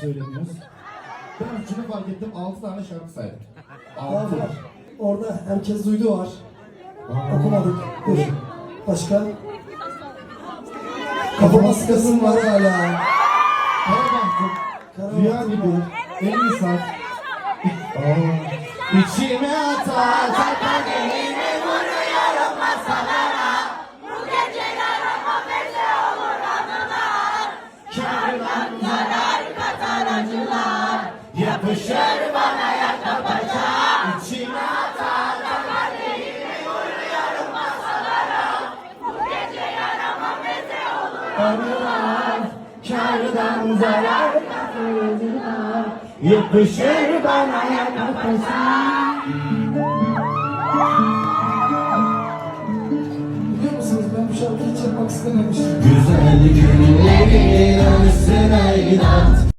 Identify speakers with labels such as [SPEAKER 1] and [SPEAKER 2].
[SPEAKER 1] söylemiyoruz. Ben şunu fark ettim 6 tane şarkı saydık. 6.
[SPEAKER 2] Var var. Orada herkes duydu var. Okumadık. Dur. Başka? Kafama sıkasın var hala.
[SPEAKER 1] Karabahtım, Rüya gibi, elini sar. İçime atar, takar elimi vuruyorum masalara. Bu geceler ama beze olur anılar. Acılar. Yapışır bana yaka paça. İçime atar, takar elimi vuruyorum masalara. Bu gece yaramam beze olur anılar. Kârdan zarar katar acılar. Yapışır bana yaka paça.
[SPEAKER 2] Biliyor musunuz ben bu şarkıyı hiç yapmak istememiştim.
[SPEAKER 1] Güzel günlerin anısına inat